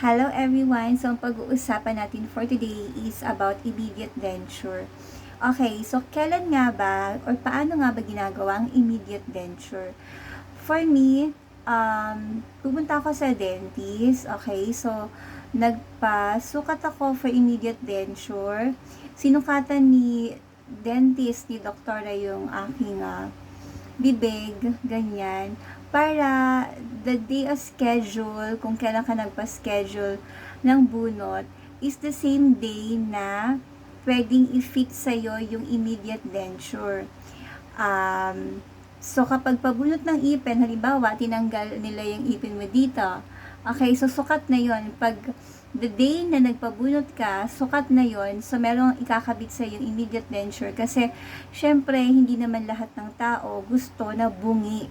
Hello everyone! So, ang pag-uusapan natin for today is about immediate denture. Okay, so kailan nga ba or paano nga ba ginagawa ang immediate denture? For me, um, pupunta ako sa dentist. Okay, so nagpasukat ako for immediate denture. Sinukatan ni dentist, ni doktora yung aking uh, bibig, ganyan para the day of schedule, kung kailan ka nagpa-schedule ng bunot, is the same day na pwedeng i-fit sa'yo yung immediate denture. Um, so, kapag pabunot ng ipin, halimbawa, tinanggal nila yung ipin mo dito, okay, so sukat na yon Pag the day na nagpabunot ka, sukat na yon so merong ikakabit sa yung immediate denture. Kasi syempre hindi naman lahat ng tao gusto na bungi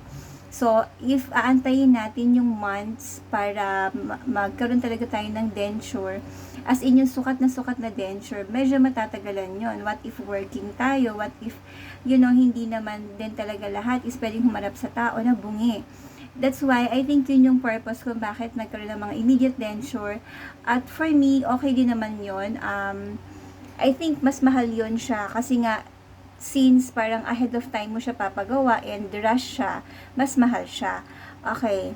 So, if aantayin natin yung months para magkaroon talaga tayo ng denture, as in yung sukat na sukat na denture, medyo matatagalan yon What if working tayo? What if, you know, hindi naman din talaga lahat is pwedeng humarap sa tao na bungi. That's why I think yun yung purpose kung bakit nagkaroon ng mga immediate denture. At for me, okay din naman yon Um, I think mas mahal yon siya kasi nga since parang ahead of time mo siya papagawa and rush siya, mas mahal siya. Okay.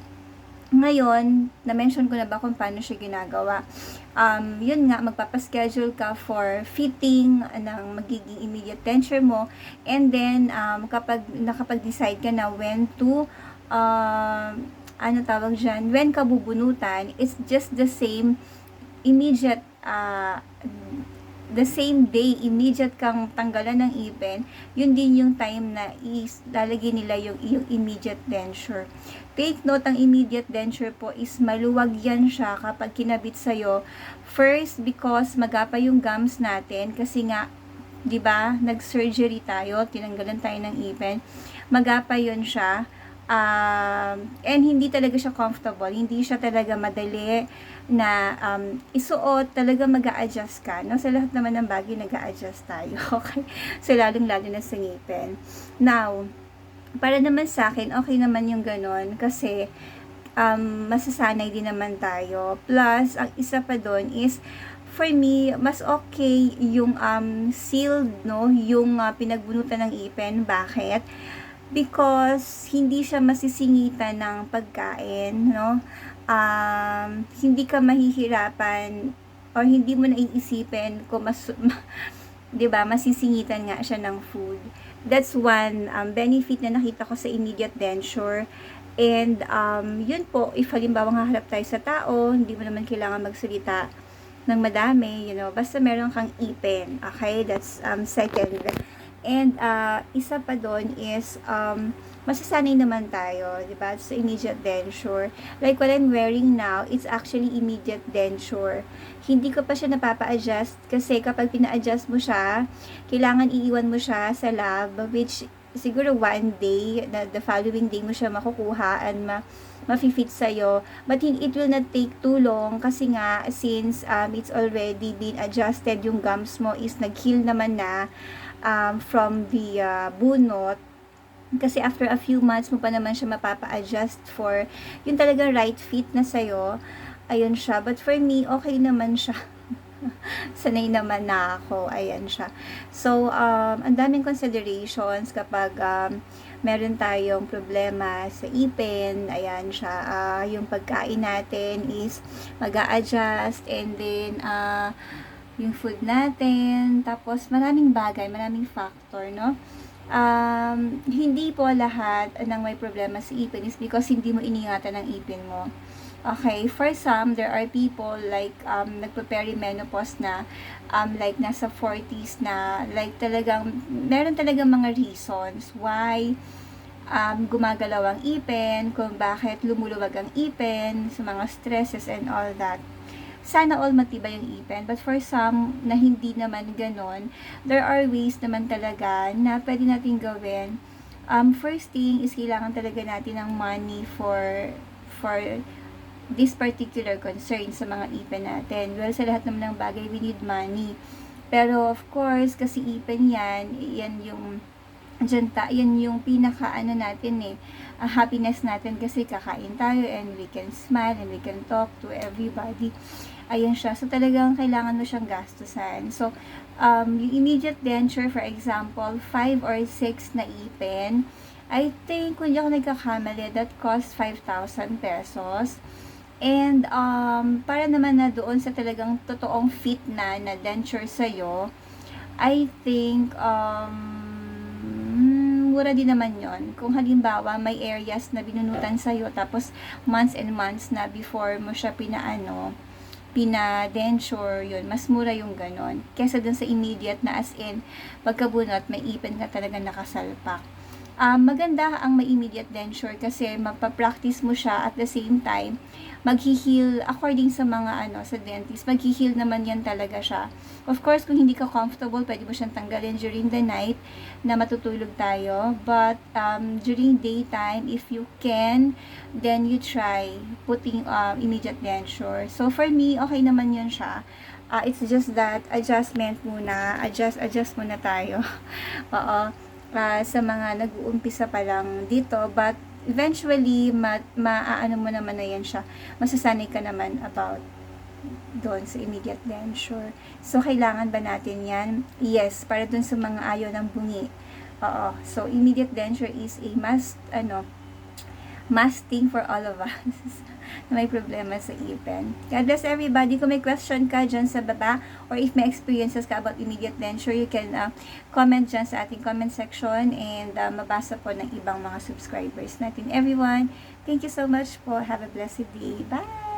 Ngayon, na-mention ko na ba kung paano siya ginagawa. Um, yun nga, magpapaschedule ka for fitting ng magiging immediate denture mo. And then, um, kapag nakapag-decide ka na when to, um, ano tawag dyan, when ka bubunutan, it's just the same immediate uh, the same day, immediate kang tanggalan ng ipin, yun din yung time na is, lalagay nila yung, yung immediate denture. Take note, ang immediate denture po is maluwag yan siya kapag kinabit sa'yo. First, because magapa yung gums natin, kasi nga, di ba, nag-surgery tayo, tinanggalan tayo ng ipin, magapa yun siya um, and hindi talaga siya comfortable, hindi siya talaga madali na um, isuot, talaga mag adjust ka. No? Sa lahat naman ng bagay, nag adjust tayo. Okay? So, lalong-lalo na sa ngipin. Now, para naman sa akin, okay naman yung ganon kasi um, masasanay din naman tayo. Plus, ang isa pa doon is, for me, mas okay yung um, sealed, no? Yung uh, pinagbunutan ng ipin. Bakit? Because hindi siya masisingitan ng pagkain, no? Um, hindi ka mahihirapan or hindi mo naiisipin kung mas, 'di ba, masisingitan nga siya ng food. That's one um, benefit na nakita ko sa immediate denture. And um, yun po, if halimbawa haharap tayo sa tao, hindi mo naman kailangan magsalita ng madami, you know, basta meron kang ipin. Okay, that's um, second. And uh, isa pa doon is um, masasanay naman tayo, di ba? Sa immediate denture. Like what I'm wearing now, it's actually immediate denture. Hindi ko pa siya napapa-adjust kasi kapag pina-adjust mo siya, kailangan iiwan mo siya sa lab which siguro one day, na the following day mo siya makukuha and ma mafi-fit sa'yo. But it will not take too long kasi nga since um, it's already been adjusted, yung gums mo is nag-heal naman na um, from the uh, bunot kasi after a few months mo pa naman siya mapapa-adjust for yung talagang right fit na sa'yo. Ayun siya. But for me, okay naman siya. Sanay naman na ako. Ayan siya. So, um, ang daming considerations kapag um, meron tayong problema sa ipin. Ayan siya. Uh, yung pagkain natin is mag adjust and then uh, yung food natin, tapos maraming bagay, maraming factor, no? Um, hindi po lahat ng may problema sa ipin is because hindi mo iningatan ang ipin mo. Okay, for some, there are people like um, nagpe-perimenopause na, um, like nasa 40s na, like talagang, meron talagang mga reasons why um, gumagalaw ang ipin, kung bakit lumuluwag ang ipin, sa mga stresses and all that sana all matibay yung ipin. But for some na hindi naman ganon, there are ways naman talaga na pwede natin gawin. Um, first thing is kailangan talaga natin ng money for for this particular concern sa mga ipin natin. Well, sa lahat naman ng bagay, we need money. Pero of course, kasi ipin yan, yan yung Diyan ta, yan yung pinaka ano natin eh, ah, happiness natin kasi kakain tayo and we can smile and we can talk to everybody. Ayun siya. So, talagang kailangan mo siyang gastusan. So, um, yung immediate denture, for example, 5 or 6 na ipin, I think, kung di ako nagkakamali, that cost 5,000 pesos. And, um, para naman na doon sa talagang totoong fit na, na denture sa'yo, I think, um, mura din naman yon Kung halimbawa, may areas na binunutan sa'yo, tapos months and months na before mo siya pinaano, pina-denture, yun, mas mura yung ganon. Kesa dun sa immediate na as in, pagkabunot, may ipin ka talaga nakasalpak. Um, maganda ang may immediate denture kasi magpa-practice mo siya at the same time, maghi-heal according sa mga ano sa dentist, maghi-heal naman yan talaga siya. Of course, kung hindi ka comfortable, pwede mo siyang tanggalin during the night na matutulog tayo. But um, during daytime, if you can, then you try putting um, immediate denture. So for me, okay naman yun siya. Uh, it's just that adjustment muna, adjust, adjust muna tayo. Oo. Uh, sa mga nag-uumpisa pa lang dito, but eventually, ma, maaano mo naman na yan siya. Masasanay ka naman about doon sa immediate denture. So, kailangan ba natin yan? Yes, para doon sa mga ayaw ng bungi. Oo. So, immediate denture is a must, ano, must thing for all of us na may problema sa ipin. God bless everybody. Kung may question ka dyan sa baba or if may experiences ka about immediate denture, you can uh, comment dyan sa ating comment section and uh, mabasa po ng ibang mga subscribers natin. Everyone, thank you so much po. Have a blessed day. Bye!